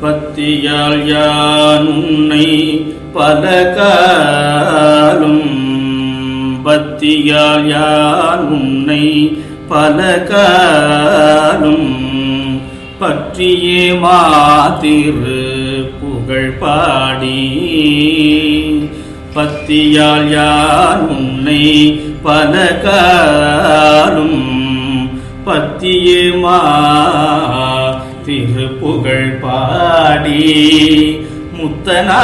பத்தியால் யான் உன்னை பல காலும் பத்தியால் யான் உன்னை பல காலும் பற்றியே மாதிரு புகழ் பாடி. பத்தியால் யார் உன்னை பல காலும் பத்தியே மா திருப்புகழ் பாடி. முத்தனா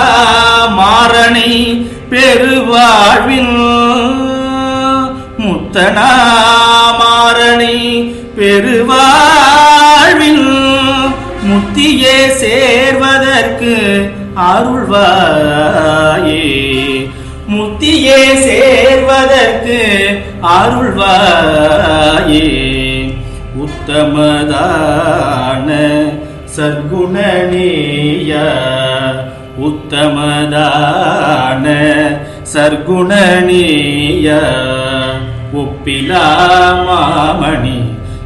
மாறனை பெருவாழ்வின் முத்தனா அருள்வாயே. முத்தியே சேர்வதற்கு அருள்வாயே. உத்தமதான சர்க்குணனேய உத்தமதான சர்க்குணனேய ஒப்பிலா மாமணி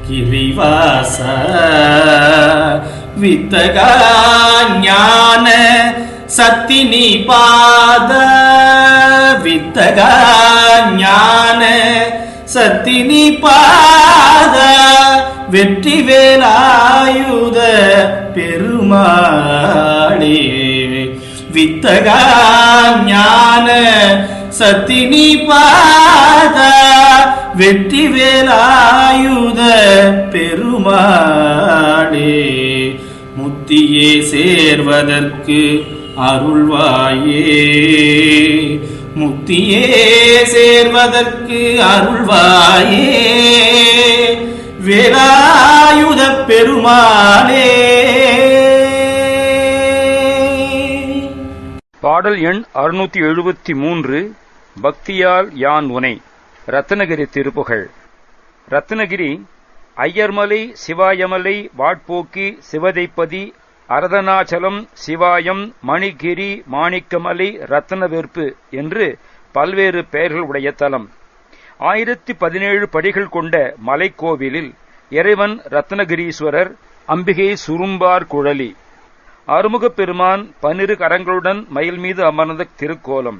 கிரிவாச. வித்தகா ஞான சத்தினி பாத வித்தகா ஞான சத்தினி பாத வெற்றி வேலாயுத பெருமாளே. வித்தகா ஞான சத்தினி பாத வெற்றி வேலாயுத பெருமாளே முத்தியே சேர்வதற்கு அருள்வாயே. முத்தியே சேர்வதற்கு அருள்வாயே. வேலாயுத பெருமாளே. பாடல் எண் அறுநூத்தி எழுபத்தி மூன்று பக்தியால் யான் உனை. ரத்னகிரி திருப்புகழ் ரத்னகிரி ஐயர்மலை சிவாயமலை வாட்போக்கி சிவதைப்பதி அரதனாச்சலம் சிவாயம் மணிகிரி மாணிக்கமலை ரத்னவெற்பு என்று பல்வேறு பெயர்கள் உடைய தலம். ஆயிரத்தி பதினேழு படிகள் கொண்ட மலைக்கோவிலில் இறைவன் ரத்னகிரீஸ்வரர் அம்பிகை சுரும்பார் குழலி. அருமுகப் பெருமான் பன்னிரு கரங்களுடன் மயில் மீது அமர்ந்த திருக்கோலம்.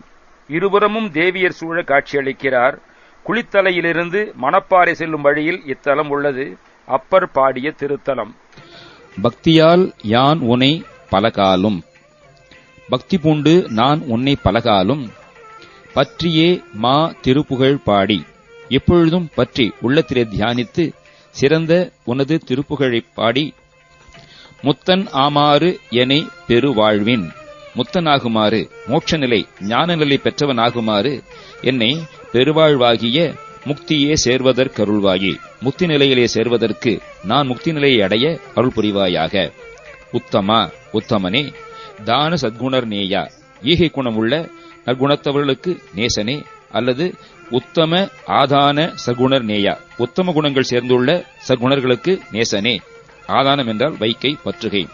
இருபுறமும் தேவியர் சூழ காட்சியளிக்கிறார். குளித்தலையிலிருந்து மணப்பாறை செல்லும் வழியில் இத்தலம் உள்ளது. அப்பர் பாடிய திருத்தலம். பக்தியால் யான் உன்னை பலகாலும். பக்தி பூண்டு நான் உன்னை பலகாலும். பற்றியே மா திருப்புகழ் பாடி. எப்பொழுதும் பற்றி உள்ளத்திலே தியானித்து சிறந்த உனது திருப்புகழைப் பாடி. முத்தன் ஆமாறு எனை பெருவாழ்வின் முத்தனாகுமாறு மோட்ச நிலை ஞான நிலை பெற்றவனாகுமாறு என்னை பெருவாழ்வாகிய முக்தியே சேர்வதற்கருள்வாயே முக்தி நிலையிலே சேர்வதற்கு நான் முக்தி நிலையை அடைய அருள் புரிவாயாக உத்தமா உத்தமனே தான சத்குணர் நேயா. ஈகை குணமுள்ள நற்குணத்தவர்களுக்கு நேசனே அல்லது உத்தம ஆதான சகுணர் நேயா. உத்தம குணங்கள் சேர்ந்துள்ள சகுணர்களுக்கு நேசனே. ஆதானம் என்றால் வைக்கை பற்றுகை.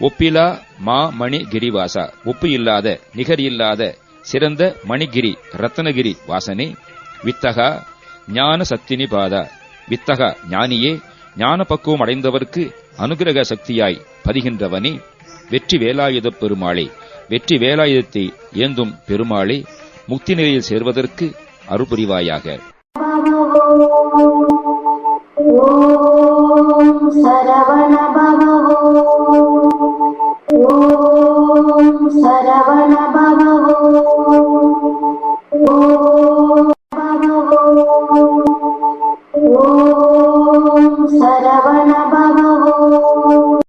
ஒப்பிலா மா மணி கிரிவாசா ஒப்பு இல்லாத நிகர் இல்லாத சிறந்த மணிகிரி ரத்னகிரி வாசனே. வித்தகா ஞான சத்தினி பாதா. வித்தகா ஞானியே ஞான பக்குவம் அடைந்தவர்க்கு அனுகிரக சக்தியாய் பதிகின்றவனே. வெற்றி வேலாயுதப் பெருமாளே வெற்றி வேலாயுதத்தை ஏந்தும் பெருமாளே முக்தி நிலையில் சேர்வதற்கு அருபுரிவாயாக. ஓம் சரவண